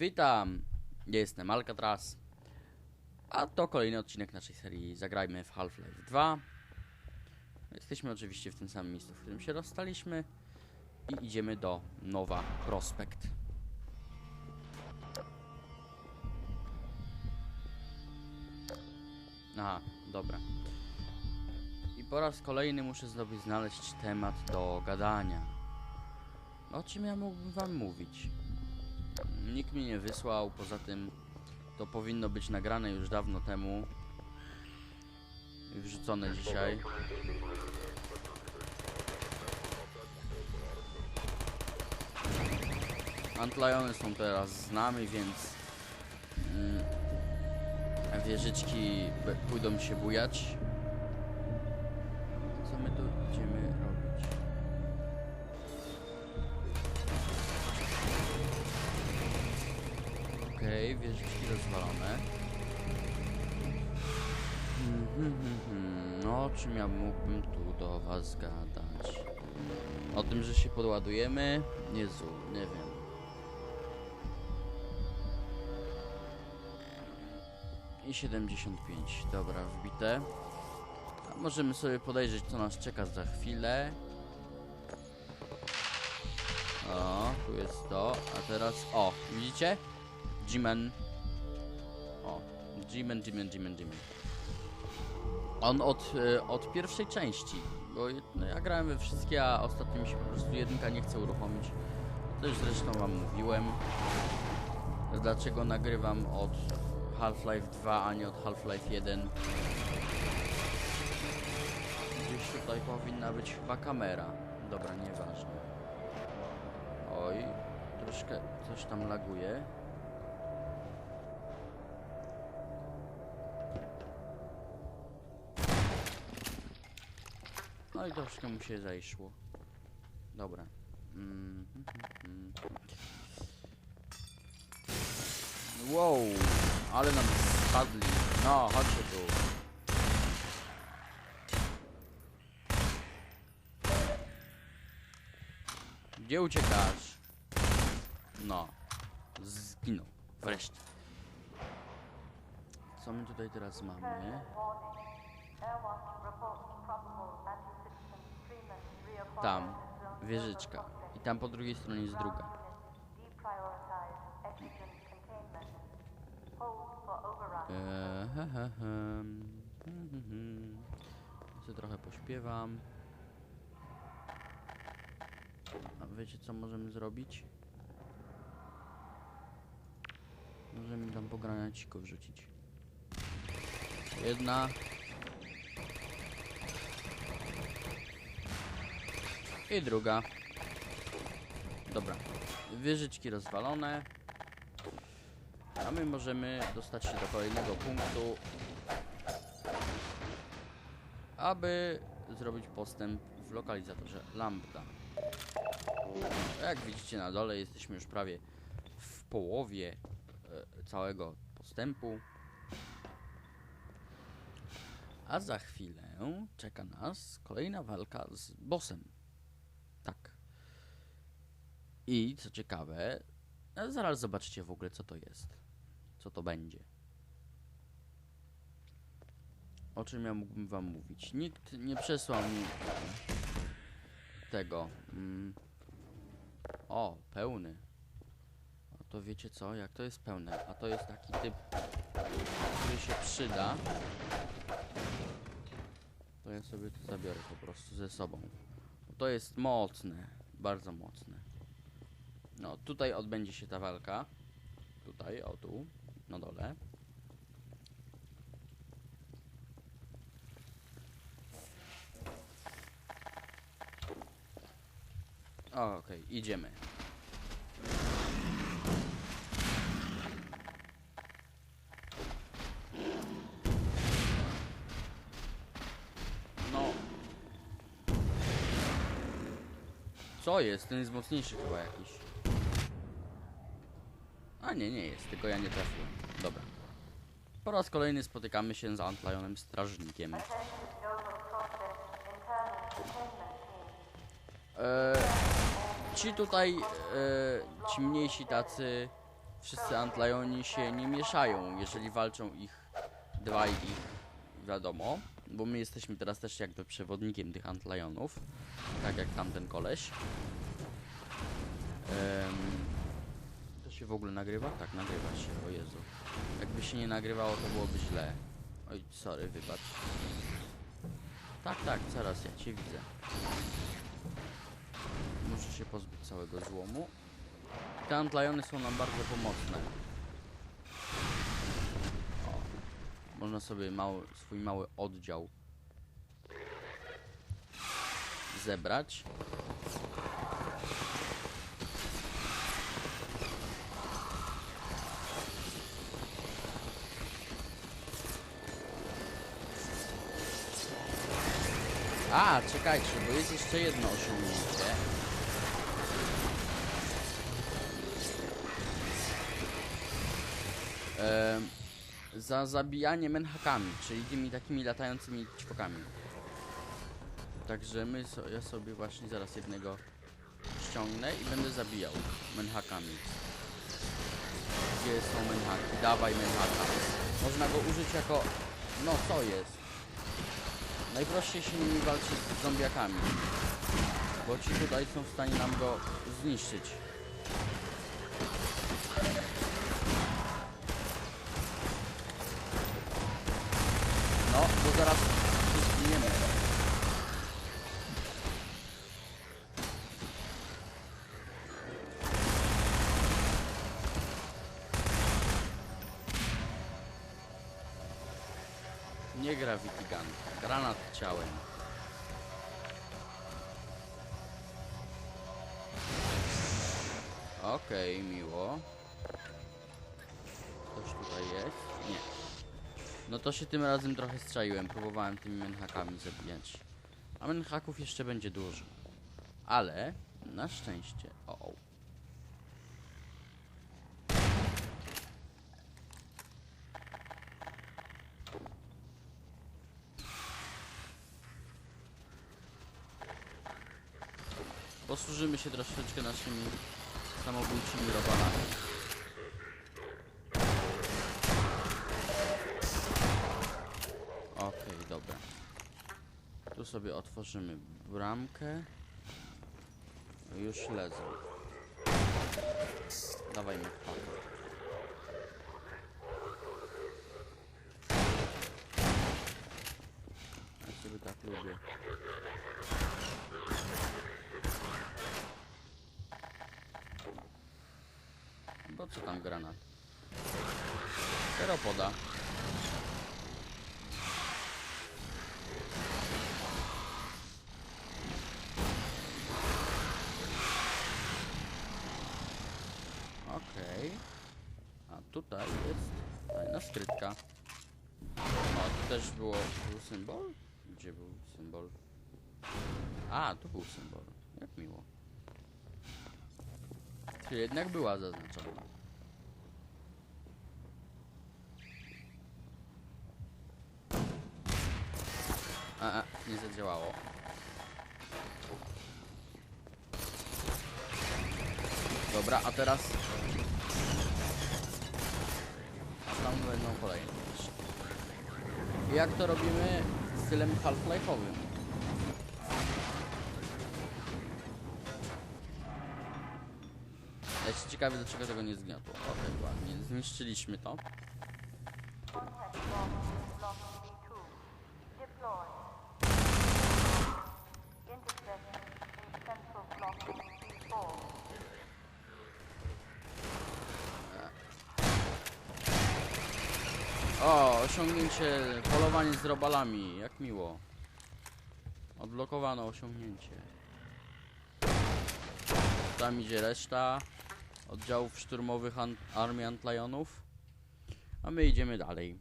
Witam, jestem Alcatraz, a to kolejny odcinek naszej serii Zagrajmy w Half-Life 2. Jesteśmy oczywiście w tym samym miejscu, w którym się rozstaliśmy i idziemy do Nowa Prospekt. Aha, dobra. I po raz kolejny muszę sobie znaleźć temat do gadania. O czym ja mógłbym wam mówić? Nikt mnie nie wysłał, poza tym to powinno być nagrane już dawno temu. I wrzucone dzisiaj. Antliony są teraz z nami, więc mm, wieżyczki pójdą się bujać. Okej, wieżyczki rozwalone. No, czym ja mógłbym tu do was gadać? O tym, że się podładujemy? Jezu, nie wiem. I 75, dobra, wbite. A możemy sobie podejrzeć, co nas czeka za chwilę. O, tu jest to, a teraz, o, widzicie? G-Man. O, G-Man, G-Man. On od, e, od pierwszej części, bo no, ja grałem we wszystkie, a ostatnio mi się po prostu jedynka nie chce uruchomić. To już zresztą wam mówiłem. Dlaczego nagrywam od Half-Life 2, a nie od Half-Life 1. Gdzieś tutaj powinna być chyba kamera. Dobra, nieważne. Oj, troszkę coś tam laguje. No i troszkę mu się zajszło. Dobra. Mm. Wow, ale nam spadli. No, chodźcie tu. Gdzie uciekasz? No, zginął. Wreszcie. Co my tutaj teraz mamy? Tam, wieżyczka. I tam po drugiej stronie jest druga. Eee, trochę pośpiewam. A wiecie co możemy zrobić? Możemy tam po granaciko wrzucić. Jedna. I druga. Dobra. Wieżyczki rozwalone. A my możemy dostać się do kolejnego punktu, aby zrobić postęp w lokalizatorze lambda. Jak widzicie na dole jesteśmy już prawie w połowie e, całego postępu. A za chwilę czeka nas kolejna walka z bossem. I co ciekawe, e, zaraz zobaczycie w ogóle co to jest co to będzie. O czym ja mógłbym wam mówić? Nikt nie przesłał mi tego. Mm. O, pełny. To wiecie co? Jak to jest pełne? A to jest taki typ, który się przyda. To ja sobie to zabiorę po prostu ze sobą. To jest mocne. Bardzo mocne. No, tutaj odbędzie się ta walka. Tutaj, o tu, na dole. Okej, idziemy. No. Co jest? Ten jest mocniejszy chyba jakiś. A nie, nie jest, tylko ja nie trafiłem. Dobra. Po raz kolejny spotykamy się z Antlionem Strażnikiem. Eee, ci tutaj, e, ci mniejsi tacy, wszyscy Antlajoni się nie mieszają, jeżeli walczą ich dwaj ich wiadomo, bo my jesteśmy teraz też jakby przewodnikiem tych Antlajonów, tak jak tamten koleś. To się w ogóle nagrywa? Tak, nagrywa się, o Jezu. Jakby się nie nagrywało, to byłoby źle. Oj, sorry, wybacz. Tak, tak, zaraz ja cię widzę. Muszę się pozbyć całego złomu. Te antlajony są nam bardzo pomocne. O, można sobie mały, swój mały oddział zebrać. A, czekajcie, bo jest jeszcze jedno osiągnięcie. Za zabijanie menhakami, czyli tymi takimi latającymi ćwokami. Także my so, ja sobie właśnie zaraz jednego ściągnę i będę zabijał menhakami. Gdzie są menhaki? Dawaj menhaka. Można go użyć jako... No co jest? Najprościej się nimi walczy z zombiakami. Bo ci tutaj są w stanie nam go zniszczyć. No, bo zaraz ciałem. Okej, miło. Ktoś tutaj jest? Nie. No to się tym razem trochę strzaiłem, próbowałem tymi menhakami zabijać. A menhaków jeszcze będzie dużo. Ale, na szczęście, o. Posłużymy się troszeczkę naszymi samobójczymi robalami. Okej, dobra. Tu sobie otworzymy bramkę. Już lezą. Dawajmy pakę. Ja ciebie tak lubię. Co tam granat? Teropoda. Okej. A tutaj jest fajna skrytka. O, tu też było, był symbol? Gdzie był symbol? A, tu był symbol. Jak miło. Czyli jednak była zaznaczona. A, a, nie zadziałało. Dobra, a teraz... A tam będą kolejne jak to robimy stylem half-life'owym? Ja się ciekawy, dlaczego tego nie zgniotło. Okej, ładnie. Zniszczyliśmy to. Osiągnięcie polowanie z robalami. Jak miło. Odblokowano osiągnięcie. Tam idzie reszta oddziałów szturmowych armii Antlajonów. A my idziemy dalej.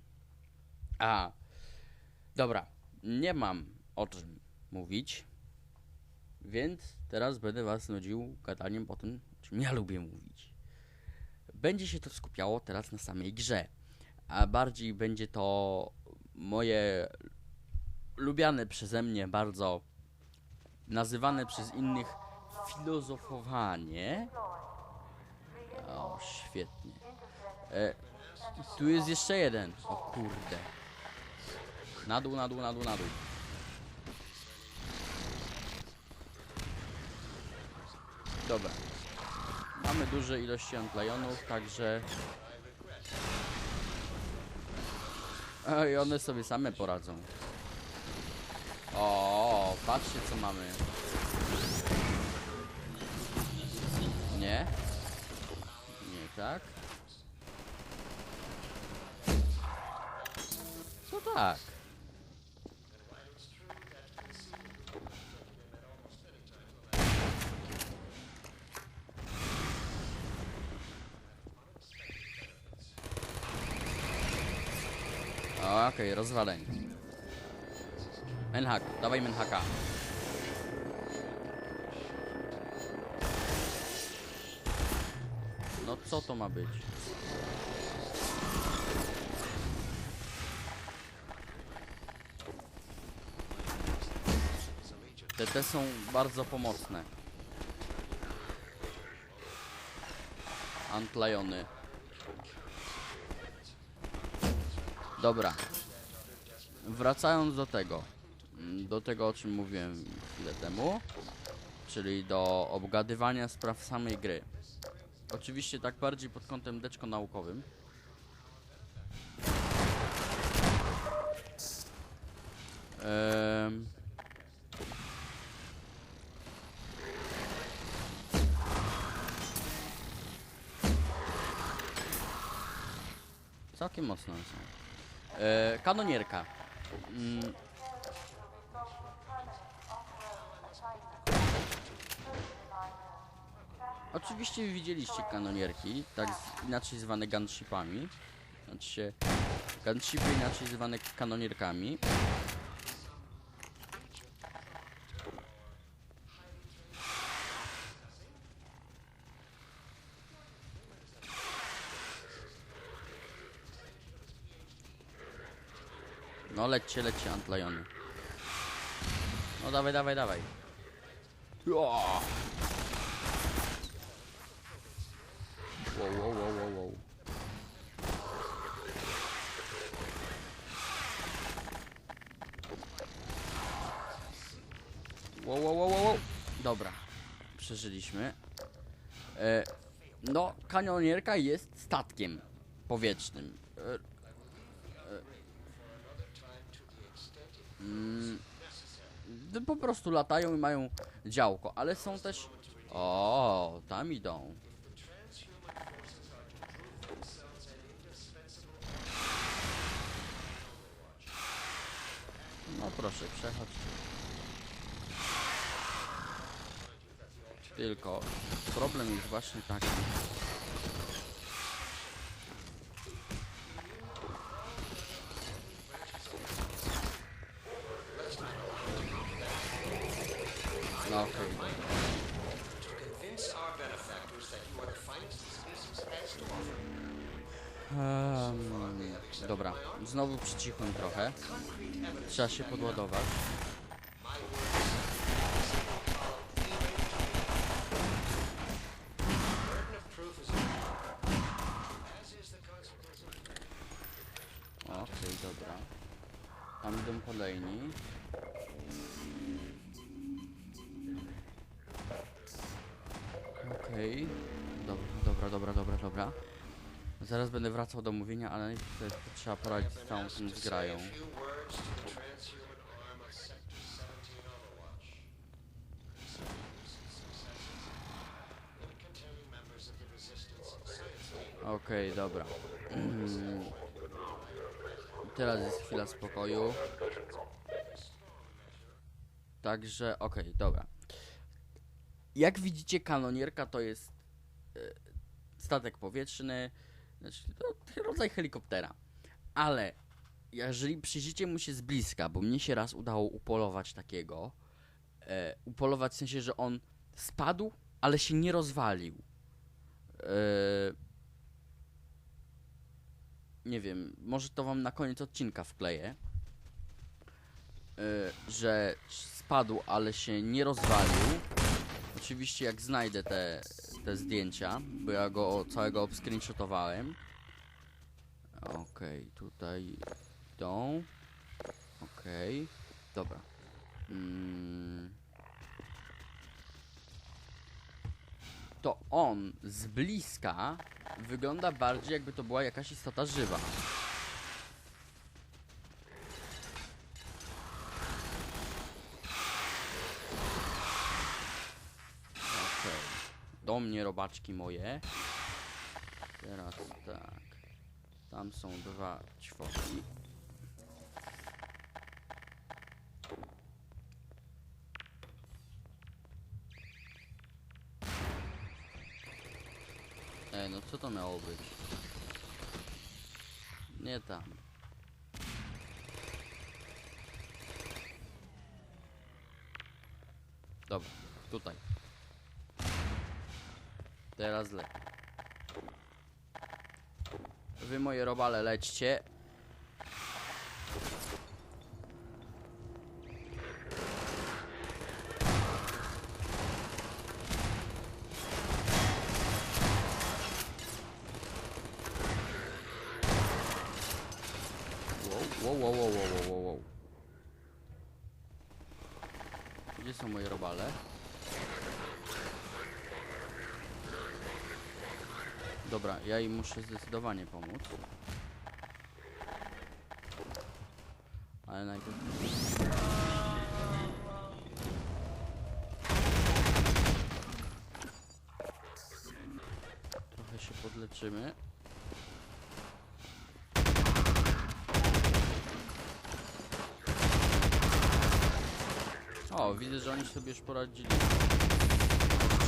A, dobra. Nie mam o czym mówić. Więc teraz będę was nudził gadaniem po tym, czym ja lubię mówić. Będzie się to skupiało teraz na samej grze a bardziej będzie to moje lubiane przeze mnie bardzo nazywane przez innych filozofowanie. O, Świetnie. E, tu jest jeszcze jeden. O kurde. Na dół, na dół, na dół, na dół. Dobra. Mamy duże ilości antlajonów, także... A, I one sobie same poradzą. O, patrzcie co mamy. Nie? Nie tak? Co tak? Okej, rozwaleń. Menhak, dawaj Menhaka. No co to ma być? Te, te są bardzo pomocne. Antlajony. Dobra. Wracając do tego. mm, Do tego, o czym mówiłem chwilę temu. Czyli do obgadywania spraw samej gry. Oczywiście tak bardziej pod kątem deczko-naukowym. Ehm. Całkiem mocno są. E, kanonierka. Mm. Oczywiście widzieliście kanonierki, tak inaczej zwane gunshipami. Znaczy się gunshipy inaczej zwane kanonierkami. No lećcie, lećcie antlajony. No dawaj, dawaj, dawaj. Wow, wow, wow, wow. Wow, wow, wow, wow, wow. Dobra, przeżyliśmy. E, no, kanionierka jest statkiem powietrznym. E, e, mm, d- po prostu latają i mają działko, ale są też... O, tam idą. No proszę, przechodź. Tylko problem jest właśnie taki. Przycichłem trochę. Trzeba się podładować. Okej, dobra. Tam idą kolejni. Okej. Dobra, dobra, dobra, dobra, dobra. Zaraz będę wracał do mówienia, ale trzeba poradzić z całą tą zgrają. A few words to the transhuman arm of Sector 17 Overwatch. And containing members of the Resistance Science Team. Okej, dobra. Mm. Teraz jest chwila spokoju. Także, okej, dobra. Jak widzicie, kanonierka to jest e, statek powietrzny, znaczy to rodzaj helikoptera. Ale jeżeli przyjrzycie mu się z bliska, bo mnie się raz udało upolować takiego, e, upolować w sensie, że on spadł, ale się nie rozwalił. E, nie wiem, może to wam na koniec odcinka wkleję, y, że spadł, ale się nie rozwalił. Oczywiście jak znajdę te te zdjęcia, bo ja go całego obscreenshotowałem. Okej, tutaj idą. Okej, dobra. Mm. To on z bliska wygląda bardziej jakby to była jakaś istota żywa. Okej. Do mnie robaczki moje. Teraz tak. Tam są dwa ćwoki. Ej, no co to miało być? Nie tam. Dobra, tutaj. Teraz lepiej. Wy moje robale lećcie. Wow, wow, wow, wow, wow, wow. Gdzie są moje robale? Dobra, ja im muszę zdecydowanie pomóc. Ale najpierw... Trochę się podleczymy. O, widzę, że oni sobie już poradzili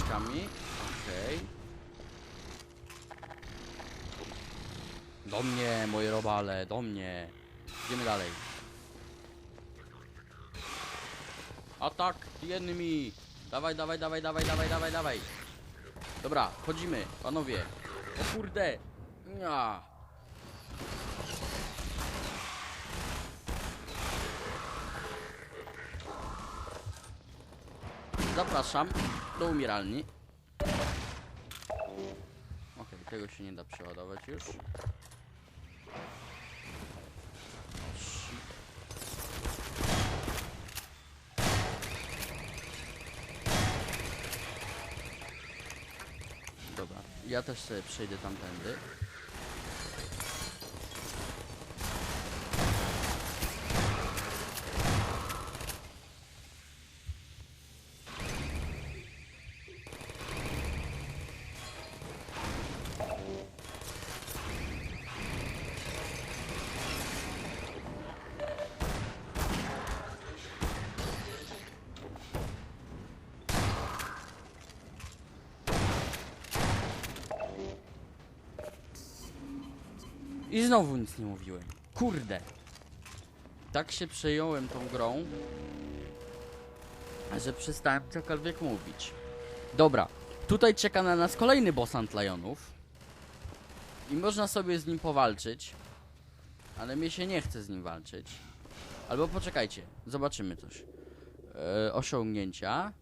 z. Okej. Do mnie, moje robale, do mnie. Idziemy dalej. Atak, enemy. Dawaj, dawaj, dawaj, dawaj, dawaj, dawaj, dawaj. Dobra, wchodzimy, panowie. O kurde. Ja. Zapraszam do umieralni. Okej, tego się nie da przeładować już. O, shit. Dobra, ja też sobie przejdę tamtędy. I znowu nic nie mówiłem. Kurde. Tak się przejąłem tą grą, że przestałem cokolwiek mówić. Dobra, tutaj czeka na nas kolejny boss Antlajonów. I można sobie z nim powalczyć. Ale mnie się nie chce z nim walczyć. Albo poczekajcie, zobaczymy coś. E, osiągnięcia.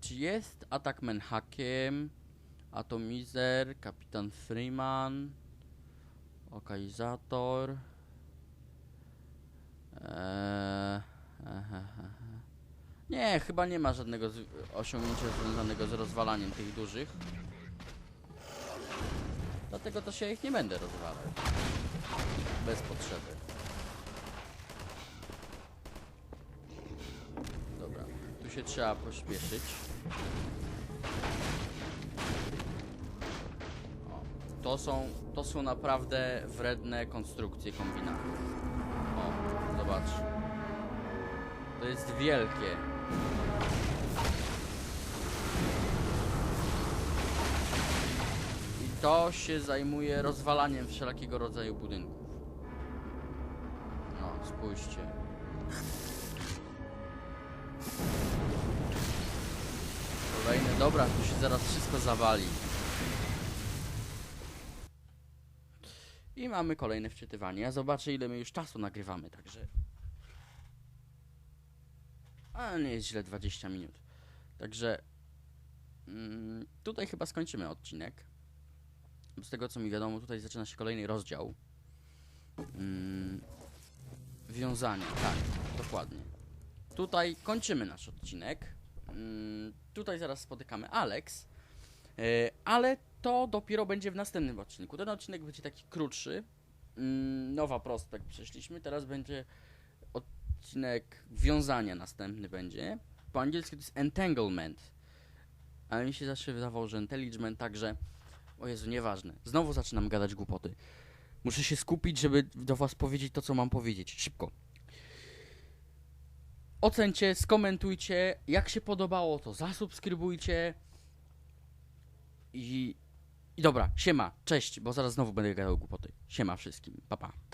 Czy jest atak Menhakiem, Atomizer, Kapitan Freeman, Lokalizator. Eee. Nie, chyba nie ma żadnego osiągnięcia związanego z rozwalaniem tych dużych. Dlatego też ja ich nie będę rozwalał. Bez potrzeby. Dobra, tu się trzeba pośpieszyć. To są, to są naprawdę wredne konstrukcje kombinatów. O, zobacz. To jest wielkie. I to się zajmuje rozwalaniem wszelkiego rodzaju budynków. No, spójrzcie. Kolejne, dobra, tu się zaraz wszystko zawali. I mamy kolejne wczytywanie. Ja zobaczę ile my już czasu nagrywamy, także... A nie jest źle 20 minut. Także Mm, tutaj chyba skończymy odcinek. Z tego co mi wiadomo, tutaj zaczyna się kolejny rozdział. Mm, wiązanie, tak, dokładnie. Tutaj kończymy nasz odcinek. Mm, tutaj zaraz spotykamy Alex. E, ale to dopiero będzie w następnym odcinku. Ten odcinek będzie taki krótszy. Mm, Nowa prospekt przeszliśmy. Teraz będzie odcinek wiązania następny będzie. Po angielsku to jest entanglement. Ale mi się zawsze wydawało, że intelligent także. O Jezu, nieważne. Znowu zaczynam gadać głupoty. Muszę się skupić, żeby do was powiedzieć to, co mam powiedzieć. Szybko. Ocencie, skomentujcie. Jak się podobało, to zasubskrybujcie. I, I dobra, siema, cześć, bo zaraz znowu będę gadał głupoty. Siema wszystkim, pa pa.